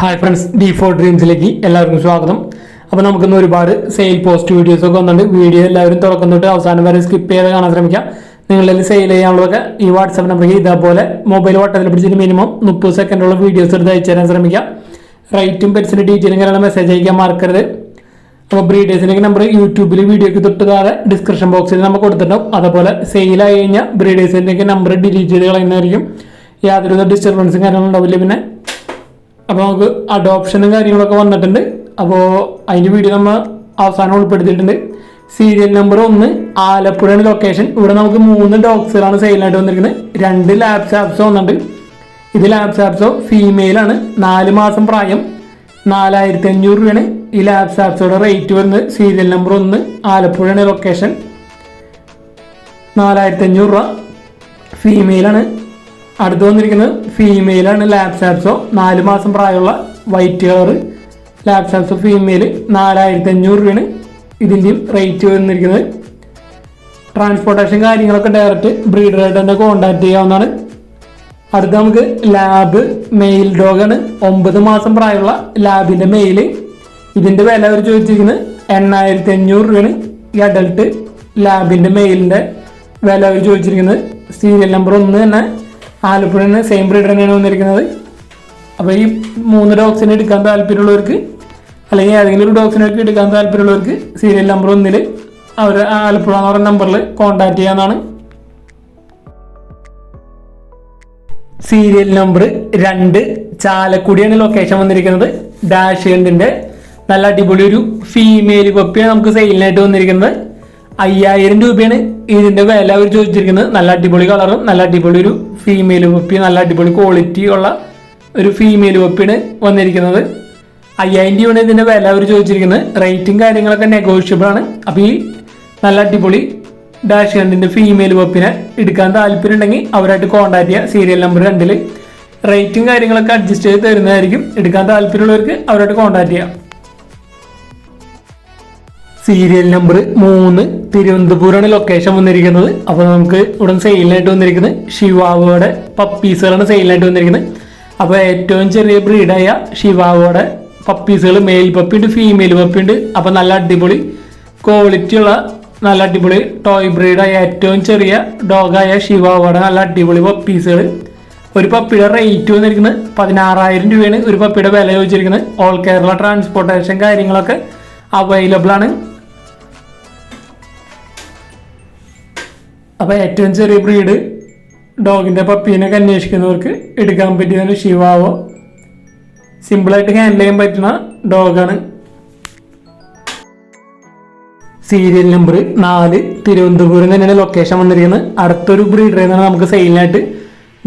Hi friends D four ഡ്രീംസിലേക്ക് എല്ലാവർക്കും സ്വാഗതം. അപ്പോൾ നമുക്കിന്ന് ഒരുപാട് സെയിൽ പോസ്റ്റ് വീഡിയോസ് ഒക്കെ വന്നിട്ടുണ്ട്. വീഡിയോ എല്ലാവരും തുറക്കുന്നിട്ട് തൊട്ട് അവസാനം വരെ സ്കിപ്പ് ചെയ്ത് കാണാൻ ശ്രമിക്കാം. നിങ്ങളിൽ സെയിൽ ചെയ്യാനുള്ളതൊക്കെ ഈ വാട്സാപ്പ് നമ്പറിൽ ഇതേപോലെ മൊബൈൽ വട്ടത്തിൽ പിടിച്ചിട്ട് മിനിമം മുപ്പത് സെക്കൻഡുള്ള വീഡിയോസ് എടുത്ത് അയച്ചു തരാൻ ശ്രമിക്കാം. റേറ്റും പെറ്റ്സിന്റെ ഡീറ്റെയിലും കാര്യങ്ങളും മെസ്സേജ് അയക്കാൻ മറക്കരുത്. അപ്പോൾ ബ്രീഡേഴ്സിന്റെ നമ്പർ യൂട്യൂബിൽ വീഡിയോക്ക് തൊട്ട് താഴെ ഡിസ്ക്രിപ്ഷൻ ബോക്സിൽ നമ്മൾ കൊടുത്തിട്ടുണ്ടാവും. അതുപോലെ സെയിലായി കഴിഞ്ഞാൽ ബ്രീഡേഴ്സിന്റെ നമ്പർ ഡിലീറ്റ് ചെയ്ത് കളയുന്നതായിരിക്കും. യാതൊരുവിധ ഡിസ്റ്റർബൻസും കാര്യങ്ങളും ഉണ്ടാവില്ല. പിന്നെ അപ്പോൾ നമുക്ക് അഡോപ്ഷനും കാര്യങ്ങളൊക്കെ വന്നിട്ടുണ്ട്. അപ്പോൾ അതിന്റെ വീഡിയോ നമ്മൾ അവസാനം ഉൾപ്പെടുത്തിയിട്ടുണ്ട്. സീരിയൽ നമ്പർ ഒന്ന് ആലപ്പുഴയാണ് ലൊക്കേഷൻ ഇവിടെ നമുക്ക് മൂന്ന് ഡോഗ്സുകളാണ് സെയിലായിട്ട് വന്നിരിക്കുന്നത്. രണ്ട് ലാബ്സ് ആപ്സോ വന്നിട്ടുണ്ട്. ഇത് ലാബ്സ് ആപ്സോ ഫീമെയിലാണ് നാല് മാസം പ്രായം. നാലായിരത്തി അഞ്ഞൂറ് രൂപയാണ് ഈ ആപ്സോയുടെ റേറ്റ് വരുന്നത്. സീരിയൽ നമ്പർ ഒന്ന് ആലപ്പുഴയാണ് ലൊക്കേഷൻ നാലായിരത്തി അഞ്ഞൂറ് രൂപ ഫീമെയിലാണ് അടുത്ത് വന്നിരിക്കുന്നത് ഫീമെയിലാണ് ലാപ്സാപ്സോ നാല് മാസം പ്രായമുള്ള വൈറ്റ് കളർ ലാപ്സാപ്സോ ഫീമെയിൽ നാലായിരത്തി അഞ്ഞൂറ് രൂപയാണ് ഇതിന്റെയും റേറ്റ് വന്നിരിക്കുന്നത്. ട്രാൻസ്പോർട്ടേഷൻ കാര്യങ്ങളൊക്കെ ഡയറക്റ്റ് ബ്രീഡറായിട്ട് തന്നെ കോൺടാക്ട് ചെയ്യാവുന്നതാണ്. അടുത്ത നമുക്ക് ലാബ് മെയിൽ ഡോഗാണ് ഒമ്പത് മാസം പ്രായമുള്ള ലാബിന്റെ മെയിൽ ഇതിന്റെ വില അവർ ചോദിച്ചിരിക്കുന്നത് എണ്ണായിരത്തി അഞ്ഞൂറ് രൂപയാണ്. ഈ അഡൽട്ട് ലാബിന്റെ മെയിലിന്റെ വില അവർ ചോദിച്ചിരിക്കുന്നത്. സീരിയൽ നമ്പർ ഒന്ന് തന്നെ ആലപ്പുഴ സെയിം ബ്രീഡ് തന്നെയാണ് വന്നിരിക്കുന്നത്. അപ്പോൾ ഈ മൂന്ന് ഡോഗ്സിനെ എടുക്കാൻ താല്പര്യമുള്ളവർക്ക് അല്ലെങ്കിൽ ഏതെങ്കിലും ഒരു ഡോഗ്സിനൊക്കെ എടുക്കാൻ താല്പര്യമുള്ളവർക്ക് സീരിയൽ നമ്പർ ഒന്നിൽ അവർ ആലപ്പുഴ എന്ന് പറയുന്ന നമ്പറിൽ കോൺടാക്ട് ചെയ്യാമെന്നാണ് സീരിയൽ നമ്പർ രണ്ട് ചാലക്കുടിയാണ് ലൊക്കേഷൻ വന്നിരിക്കുന്നത്. ഡാഷ് ഹണ്ടിന്റെ നല്ല അടിപൊളി ഒരു ഫീമെയിൽ പപ്പിയാണ് നമുക്ക് സെയിലിനായിട്ട് വന്നിരിക്കുന്നത്. അയ്യായിരം രൂപയാണ് ഇതിന്റെ വില അവർ ചോദിച്ചിരിക്കുന്നത്. നല്ല അടിപൊളി കളറും നല്ല അടിപൊളി ഒരു ഫീമെയിൽ പപ്പി നല്ല അടിപൊളി ക്വാളിറ്റി ഉള്ള ഒരു ഫീമെയിൽ പപ്പിയാണ് വന്നിരിക്കുന്നത്. അയ്യായിരം രൂപയാണ് ഇതിന്റെ വില അവർ ചോദിച്ചിരിക്കുന്നത്. റേറ്റും കാര്യങ്ങളൊക്കെ നെഗോഷ്യബിൾ ആണ്. അപ്പോൾ ഈ നല്ല അടിപൊളി ഡാഷ് ഹണ്ടിന്റെ ഫീമെയിൽ പപ്പിനെ എടുക്കാൻ താല്പര്യം ഉണ്ടെങ്കിൽ അവരായിട്ട് കോൺടാക്ട് ചെയ്യുക സീരിയൽ നമ്പർ രണ്ടിൽ റേറ്റും കാര്യങ്ങളൊക്കെ അഡ്ജസ്റ്റ് ചെയ്ത് തരുന്നതായിരിക്കും. എടുക്കാൻ താല്പര്യമുള്ളവർക്ക് അവരായിട്ട് കോൺടാക്ട് ചെയ്യാം. സീരിയൽ നമ്പർ മൂന്ന് തിരുവനന്തപുരമാണ് ലൊക്കേഷൻ വന്നിരിക്കുന്നത്. അപ്പോൾ നമുക്ക് ഉടൻ സെയിലിനായിട്ട് വന്നിരിക്കുന്നത് ഷിവാവോടെ പപ്പീസുകളാണ് സെയിലിനായിട്ട് വന്നിരിക്കുന്നത്. അപ്പോൾ ഏറ്റവും ചെറിയ ബ്രീഡായ ഷിവാവോടെ പപ്പീസുകൾ മെയിൽ പപ്പി ഉണ്ട് ഫീമെയിൽ പപ്പി ഉണ്ട്. അപ്പോൾ നല്ല അടിപൊളി ക്വാളിറ്റി ഉള്ള നല്ല അടിപൊളി ടോയ് ബ്രീഡായ ഏറ്റവും ചെറിയ ഡോഗായ ഷിവാവോടെ നല്ല അടിപൊളി പപ്പീസുകൾ ഒരു പപ്പിയുടെ റേറ്റ് വന്നിരിക്കുന്നത് പതിനാറായിരം രൂപയാണ്. ഒരു പപ്പിയുടെ വില ചോദിച്ചിരിക്കുന്നത്. ഓൾ കേരള ട്രാൻസ്പോർട്ടേഷൻ കാര്യങ്ങളൊക്കെ അവൈലബിൾ ആണ്. അപ്പോൾ ഏറ്റവും ചെറിയ ബ്രീഡ് ഡോഗിന്റെ പപ്പീനൊക്കെ അന്വേഷിക്കുന്നവർക്ക് എടുക്കാൻ പറ്റിയതാണ് ഷിവാവോ സിമ്പിളായിട്ട് ഹാൻഡിൽ ചെയ്യാൻ പറ്റുന്ന ഡോഗാണ് സീരിയൽ നമ്പർ നാല് തിരുവനന്തപുരം തന്നെയാണ് ലൊക്കേഷൻ വന്നിരിക്കുന്നത്. അടുത്തൊരു ബ്രീഡർ എന്നാണ് നമുക്ക് സെയിലിനായിട്ട്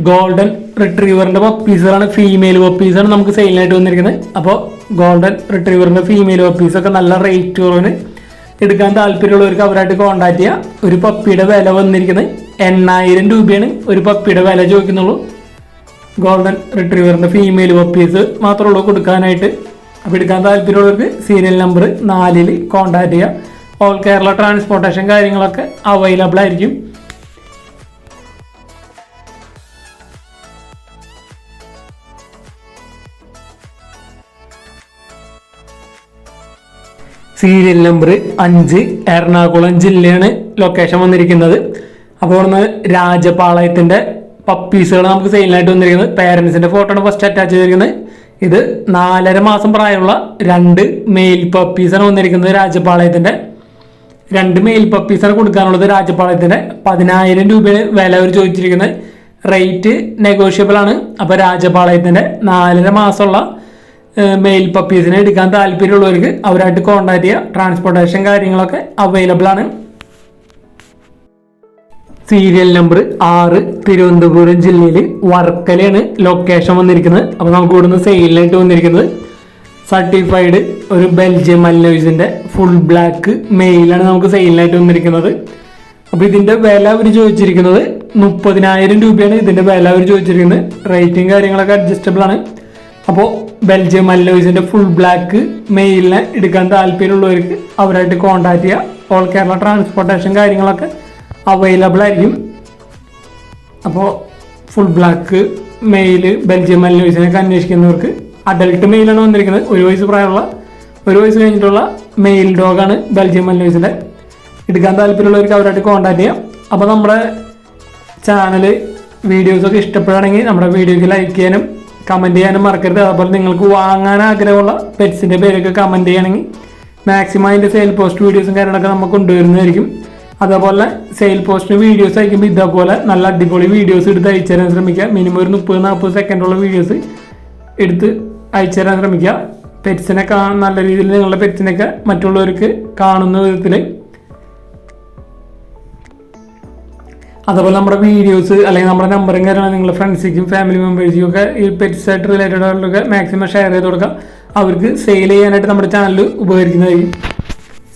ഗോൾഡൻ റിട്രീവറിന്റെ പപ്പീസുകളാണ് ഫീമെയിൽ പപ്പീസാണ് നമുക്ക് സെയിലിനായിട്ട് വന്നിരിക്കുന്നത്. അപ്പോൾ ഗോൾഡൻ റിട്രീവറിന്റെ ഫീമെയിൽ പപ്പീസൊക്കെ നല്ല റേറ്റ് കുറവിന് എടുക്കാൻ താല്പര്യമുള്ളവർക്ക് അവരായിട്ട് കോൺടാക്ട് ചെയ്യാം. ഒരു പപ്പിയുടെ വില വന്നിരിക്കുന്നത് എണ്ണായിരം രൂപയാണ്. ഒരു പപ്പിയുടെ വില ചോദിക്കുന്നുള്ളൂ. ഗോൾഡൻ റിട്രീവറിന്റെ ഫീമെയിൽ പപ്പീസ് മാത്രമേ ഉള്ളൂ കൊടുക്കാനായിട്ട്. അപ്പോൾ എടുക്കാൻ താല്പര്യമുള്ളവർക്ക് സീരിയൽ നമ്പർ നാലിൽ കോൺടാക്ട് ചെയ്യാം. ഓൾ കേരള ട്രാൻസ്പോർട്ടേഷൻ കാര്യങ്ങളൊക്കെ അവൈലബിൾ ആയിരിക്കും. സീരിയൽ നമ്പർ അഞ്ച് എറണാകുളം ജില്ലയാണ് ലൊക്കേഷൻ വന്നിരിക്കുന്നത്. അപ്പോൾ ഇവിടുന്ന് രാജപാളയത്തിന്റെ പപ്പീസുകൾ നമുക്ക് സെയിലിനായിട്ട് വന്നിരിക്കുന്നത്. പേരൻസിന്റെ ഫോട്ടോ ആണ് ഫസ്റ്റ് അറ്റാച്ച് ചെയ്തിരിക്കുന്നത്. ഇത് നാലര മാസം പ്രായമുള്ള രണ്ട് മെയിൽ പപ്പീസാണ് വന്നിരിക്കുന്നത് രാജപാളയത്തിന്റെ രണ്ട് മെയിൽ പപ്പീസാണ് കൊടുക്കാനുള്ളത് രാജപാളയത്തിന്റെ പതിനായിരം രൂപയാണ് വില അവർ ചോദിച്ചിരിക്കുന്നത്. റേറ്റ് നെഗോഷ്യബിൾ ആണ്. അപ്പോൾ രാജപാളയത്തിന്റെ നാലര മാസമുള്ള മെയിൽ പപ്പീസിനെ എടുക്കാൻ താല്പര്യമുള്ളവർക്ക് അവരായിട്ട് കോൺടാക്ട് ചെയ്യുക ട്രാൻസ്പോർട്ടേഷൻ കാര്യങ്ങളൊക്കെ അവൈലബിൾ ആണ്. സീരിയൽ നമ്പർ ആറ് തിരുവനന്തപുരം ജില്ലയിൽ വർക്കലയാണ് ലൊക്കേഷൻ വന്നിരിക്കുന്നത്. അപ്പോൾ നമുക്ക് ഇവിടുന്ന് സെയിലിനായിട്ട് വന്നിരിക്കുന്നത്. സർട്ടിഫൈഡ് ഒരു ബെൽജിയം അല്ലോയ്സിന്റെ ഫുൾ ബ്ലാക്ക് മെയിലാണ് നമുക്ക് സെയിലിനായിട്ട് വന്നിരിക്കുന്നത്. അപ്പോൾ ഇതിന്റെ വില അവർ ചോദിച്ചിരിക്കുന്നത് മുപ്പതിനായിരം രൂപയാണ് ഇതിന്റെ വില അവർ ചോദിച്ചിരിക്കുന്നത്. റേറ്റും കാര്യങ്ങളൊക്കെ അഡ്ജസ്റ്റബിൾ ആണ്. അപ്പോൾ ബെൽജിയം മല്ലോയ്സിന്റെ ഫുൾ ബ്ലാക്ക് മെയിലിനെ എടുക്കാൻ താല്പര്യമുള്ളവർക്ക് അവരായിട്ട് കോൺടാക്ട് ചെയ്യുക ഓൾ കേരള ട്രാൻസ്പോർട്ടേഷൻ കാര്യങ്ങളൊക്കെ അവൈലബിൾ ആയിരിക്കും. അപ്പോൾ ഫുൾ ബ്ലാക്ക് മെയിൽ ബെൽജിയം മല്ലോയ്സിനൊക്കെ അന്വേഷിക്കുന്നവർക്ക് അഡൽട്ട് മെയിലാണ് വന്നിരിക്കുന്നത്. ഒരു വയസ്സ് പ്രായമുള്ള ഒരു വയസ്സ് കഴിഞ്ഞിട്ടുള്ള മെയിൽ ഡോഗാണ് ബെൽജിയം മല്ലൂസിന്റെ എടുക്കാൻ താല്പര്യമുള്ളവർക്ക് അവരായിട്ട് കോൺടാക്ട് ചെയ്യാം. അപ്പോൾ നമ്മുടെ ചാനൽ വീഡിയോസൊക്കെ ഇഷ്ടപ്പെടുകയാണെങ്കിൽ നമ്മുടെ വീഡിയോയ്ക്ക് ലൈക്ക് ചെയ്യാനും കമന്റ് ചെയ്യാനും മറക്കരുത്. അതുപോലെ നിങ്ങൾക്ക് വാങ്ങാൻ ആഗ്രഹമുള്ള പെറ്റ്സിന്റെ പേരൊക്കെ കമന്റ് ചെയ്യണമെങ്കിൽ മാക്സിമം അതിന്റെ സെയിൽ പോസ്റ്റ് വീഡിയോസും കാര്യങ്ങളൊക്കെ നമുക്ക് കൊണ്ടുവരുന്നതായിരിക്കും. അതേപോലെ സെയിൽ പോസ്റ്റിന് വീഡിയോസ് അയക്കുമ്പോൾ ഇതേപോലെ നല്ല അടിപൊളി വീഡിയോസ് എടുത്ത് അയച്ചു തരാൻ ശ്രമിക്കുക. മിനിമം ഒരു മുപ്പത് നാൽപ്പത് സെക്കൻഡുള്ള വീഡിയോസ് എടുത്ത് അയച്ചു തരാൻ ശ്രമിക്കുക. പെറ്റ്സിനെ കാണാൻ നല്ല രീതിയിൽ നിങ്ങളുടെ പെറ്റ്സിനൊക്കെ മറ്റുള്ളവർക്ക് കാണുന്ന വിധത്തിൽ അതുപോലെ നമ്മുടെ വീഡിയോസ് അല്ലെങ്കിൽ നമ്മുടെ നമ്പറും കാര്യങ്ങളും നിങ്ങളുടെ ഫ്രണ്ട്സിനും ഫാമിലി മെമ്പേഴ്സിനും ഒക്കെ ഈ പെറ്റ്സ് ആയിട്ട് റിലേറ്റഡ് ആയിട്ടൊക്കെ മാക്സിമം ഷെയർ ചെയ്ത് കൊടുക്കുക അവർക്ക് സെയിൽ ചെയ്യാനായിട്ട് നമ്മുടെ ചാനൽ ഉപകരിക്കുന്നതായിരിക്കും.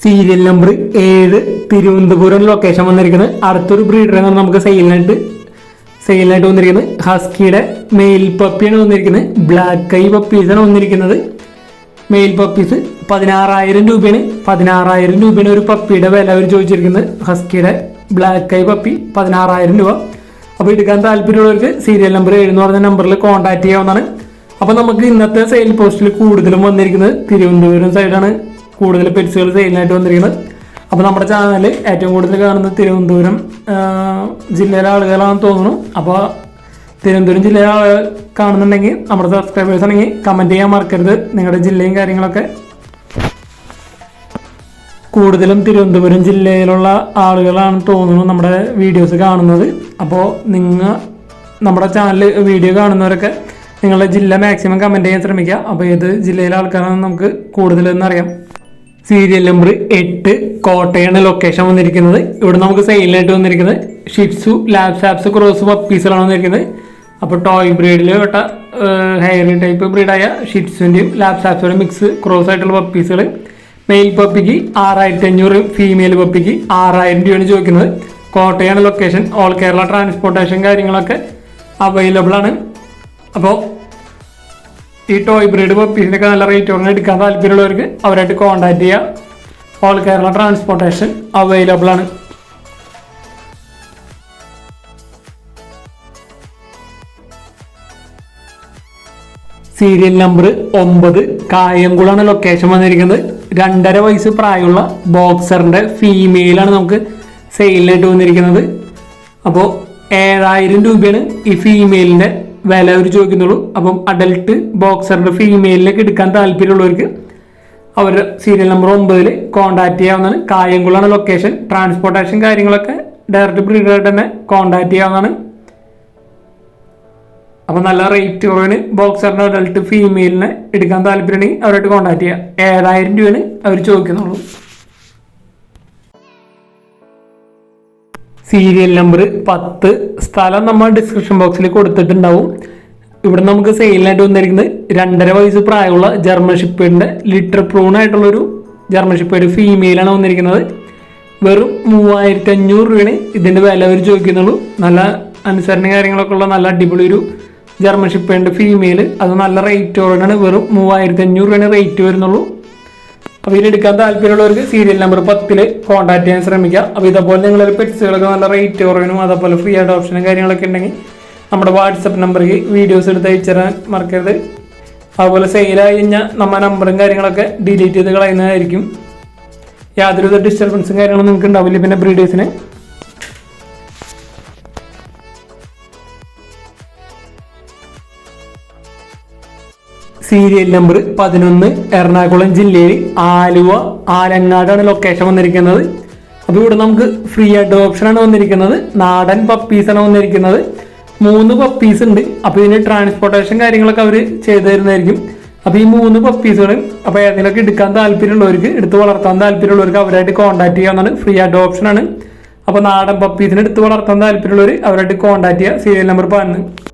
സീരിയൽ നമ്പർ ഏഴ് തിരുവനന്തപുരം ലൊക്കേഷൻ വന്നിരിക്കുന്നത് അടുത്തൊരു ബ്രീഡറാണ് നമുക്ക് സെയിലിനായിട്ട് സെയിലിനായിട്ട് വന്നിരിക്കുന്നത് ഹസ്കിയുടെ മെയിൽ പപ്പിയാണ് വന്നിരിക്കുന്നത് ബ്ലാക്ക് ഐ പപ്പീസാണ് വന്നിരിക്കുന്നത്. മെയിൽ പപ്പീസ് പതിനാറായിരം രൂപയാണ്. പതിനാറായിരം രൂപയാണ് ഒരു പപ്പിയുടെ വില അവർ ചോദിച്ചിരിക്കുന്നത്. ഹസ്കിയുടെ ബ്ലാക്ക് ഐ പപ്പി പതിനാറായിരം രൂപ. അപ്പോൾ എടുക്കാൻ താല്പര്യമുള്ളവർക്ക് സീരിയൽ നമ്പർ എന്ന് പറഞ്ഞ നമ്പറിൽ കോൺടാക്ട് ചെയ്യാവുന്നതാണ്. അപ്പോൾ നമുക്ക് ഇന്നത്തെ സെയിൽ പോസ്റ്റിൽ കൂടുതലും വന്നിരിക്കുന്നത് തിരുവനന്തപുരം സൈഡാണ് കൂടുതൽ പെറ്റ്സുകൾ സെയിലിനായിട്ട് വന്നിരിക്കുന്നത്. അപ്പോൾ നമ്മുടെ ചാനൽ ഏറ്റവും കൂടുതൽ കാണുന്നത് തിരുവനന്തപുരം ജില്ലയിലെ ആളുകളാണെന്ന് തോന്നുന്നു. അപ്പോൾ തിരുവനന്തപുരം ജില്ലയിലെ ആളുകൾ കാണുന്നുണ്ടെങ്കിൽ നമ്മുടെ സബ്സ്ക്രൈബേഴ്സ് ആണെങ്കിൽ കമന്റ് ചെയ്യാൻ മറക്കരുത്. നിങ്ങളുടെ ജില്ലയും കാര്യങ്ങളൊക്കെ കൂടുതലും തിരുവനന്തപുരം ജില്ലയിലുള്ള ആളുകളാണ് തോന്നുന്നു നമ്മുടെ വീഡിയോസ് കാണുന്നത്. അപ്പോൾ നിങ്ങൾ നമ്മുടെ ചാനൽ വീഡിയോ കാണുന്നവരൊക്കെ നിങ്ങളുടെ ജില്ല മാക്സിമം കമന്റ് ചെയ്യാൻ ശ്രമിക്കുക അപ്പോൾ ഏത് ജില്ലയിലെ ആൾക്കാരാണെന്ന് നമുക്ക് കൂടുതലെന്ന് അറിയാം. സീരിയൽ നമ്പർ എട്ട് കോട്ടയാണ് ലൊക്കേഷൻ വന്നിരിക്കുന്നത്. ഇവിടെ നമുക്ക് സെയിലായിട്ട് വന്നിരിക്കുന്നത് shih tzu Lhasa Apso cross പപ്പീസിലാണ് വന്നിരിക്കുന്നത്. അപ്പോൾ ടോയ് ബ്രീഡിൽ പെട്ട ഹെയർ ടൈപ്പ് ബ്രീഡായ ഷിറ്റ്സുവിന്റെയും ലാബ്സ് ആപ്സുടെയും മിക്സ് ക്രോസ് ആയിട്ടുള്ള പപ്പീസുകൾ മെയിൽ പപ്പിക്ക് ആറായിരത്തി അഞ്ഞൂറ് ഫീമെയിൽ പപ്പിക്ക് ആറായിരം രൂപയാണ് ചോദിക്കുന്നത്. കോട്ടയാണ് ലൊക്കേഷൻ ഓൾ കേരള ട്രാൻസ്പോർട്ടേഷൻ കാര്യങ്ങളൊക്കെ അവൈലബിൾ ആണ്. അപ്പോൾ ഈ ടോയ് ബ്രീഡ് പപ്പീസിനൊക്കെ നല്ല റേറ്റ് കുറഞ്ഞ് എടുക്കാൻ താല്പര്യമുള്ളവർക്ക് അവരായിട്ട് കോൺടാക്ട് ചെയ്യുക ഓൾ കേരള ട്രാൻസ്പോർട്ടേഷൻ അവൈലബിൾ ആണ്. സീരിയൽ നമ്പർ ഒമ്പത് കായംകുളാണ് ലൊക്കേഷൻ വന്നിരിക്കുന്നത്. രണ്ടര വയസ്സ് പ്രായമുള്ള ബോക്സറിന്റെ ഫീമെയിലാണ് നമുക്ക് സെയിലിനായിട്ട് വന്നിരിക്കുന്നത്. അപ്പോൾ ഏഴായിരം രൂപയാണ് ഈ ഫീമെയിലിന്റെ വില അവർ ചോദിക്കുന്നുള്ളൂ. അപ്പം അഡൽട്ട് ബോക്സറിന്റെ ഫീമെയിലിനൊക്കെ എടുക്കാൻ താല്പര്യമുള്ളവർക്ക് അവരുടെ സീരിയൽ നമ്പർ ഒമ്പതിൽ കോൺടാക്ട് ചെയ്യാവുന്നതാണ്. കായംകുളമാണ് ലൊക്കേഷൻ ട്രാൻസ്പോർട്ടേഷൻ കാര്യങ്ങളൊക്കെ ഡയറക്റ്റ് ബ്രീഡറായിട്ട് തന്നെ കോൺടാക്ട് ചെയ്യാവുന്നതാണ്. അപ്പോൾ നല്ല റേറ്റ് കുറവിന് ബോക്സറിന്റെ അഡൽട്ട് ഫീമെയിലിനെ എടുക്കാൻ താല്പര്യമുണ്ടെങ്കിൽ അവരായിട്ട് കോൺടാക്ട് ചെയ്യുക ഏഴായിരം രൂപയാണ് അവർ ചോദിക്കുന്നുള്ളൂ. സീരിയൽ നമ്പർ പത്ത്. സ്ഥലം നമ്മൾ ഡിസ്ക്രിപ്ഷൻ ബോക്സിൽ കൊടുത്തിട്ടുണ്ടാവും. ഇവിടെ നമുക്ക് സെയിലിനായിട്ട് വന്നിരിക്കുന്നത് രണ്ടര വയസ്സ് പ്രായമുള്ള ജർമ്മൻ ഷിപ്പേഡിന്റെ ലിറ്റർ പ്രൂൺ ആയിട്ടുള്ളൊരു ജർമ്മൻ ഷിപ്പേഡ് ഫീമെയിലാണ് വന്നിരിക്കുന്നത്. വെറും മൂവായിരത്തി അഞ്ഞൂറ് രൂപയാണ് ഇതിന്റെ വില അവർ ചോദിക്കുന്നുള്ളൂ. നല്ല അനുസരണ കാര്യങ്ങളൊക്കെ ഉള്ള നല്ല അടിപൊളി ഒരു ജർമ്മൻ ഉണ്ട് ഫീമെയിൽ അത് നല്ല റേറ്റ് റേറ്റോടാണ് വെറും മൂവായിരത്തി അഞ്ഞൂറ് രൂപയാണ് റേറ്റ് വരുന്നുള്ളൂ അപ്പോൾ ഇതിലെടുക്കാൻ താല്പര്യമുള്ളവർക്ക് സീരിയൽ നമ്പർ പത്തിൽ കോൺടാക്ട് ചെയ്യാൻ ശ്രമിക്കുക അപ്പോൾ ഇതേപോലെ നിങ്ങളൊരു പെറ്റ്സുകളൊക്കെ നല്ല റേറ്റ് കുറവിനും അതേപോലെ ഫ്രീ ആയിട്ട് ഓപ്ഷനും കാര്യങ്ങളൊക്കെ ഉണ്ടെങ്കിൽ നമ്മുടെ വാട്സപ്പ് നമ്പറിൽ വീഡിയോസ് എടുത്ത് അയച്ചു തരാൻ മറക്കരുത്. അതുപോലെ സെയിലായി കഴിഞ്ഞാൽ നമ്മുടെ നമ്പറും കാര്യങ്ങളൊക്കെ ഡിലീറ്റ് ചെയ്ത് കളയുന്നതായിരിക്കും. യാതൊരുവിധ ഡിസ്റ്റർബൻസും കാര്യങ്ങളും നിങ്ങൾക്ക് ഉണ്ടാവില്ല പിന്നെ ബ്രീഡേഴ്സിന് സീരിയൽ നമ്പർ പതിനൊന്ന് എറണാകുളം ജില്ലയിൽ ആലുവ ആലങ്ങാടാണ് ലൊക്കേഷൻ വന്നിരിക്കുന്നത്. അപ്പോൾ ഇവിടെ നമുക്ക് ഫ്രീ ആണ് വന്നിരിക്കുന്നത്. നാടൻ പപ്പീസാണ് വന്നിരിക്കുന്നത്. മൂന്ന് പപ്പീസ് ഉണ്ട്. അപ്പോൾ ഇതിന് ട്രാൻസ്പോർട്ടേഷൻ കാര്യങ്ങളൊക്കെ അവർ ചെയ്തു തരുന്നതായിരിക്കും. അപ്പോൾ ഈ മൂന്ന് പപ്പീസുകളും അപ്പോൾ ഏതെങ്കിലുമൊക്കെ എടുക്കാൻ താല്പര്യമുള്ളവർക്ക് എടുത്ത് വളർത്താൻ താല്പര്യമുള്ളവർക്ക് അവരായിട്ട് കോൺടാക്ട് ചെയ്യാവുന്നതാണ് ഫ്രീ അഡോപ്ഷൻ ആണ്. അപ്പോൾ നാടൻ പപ്പീസിനെ എടുത്ത് വളർത്താൻ താല്പര്യമുള്ളവർ അവരായിട്ട് കോൺടാക്ട് ചെയ്യുക. സീരിയൽ നമ്പർ പതിനൊന്ന്.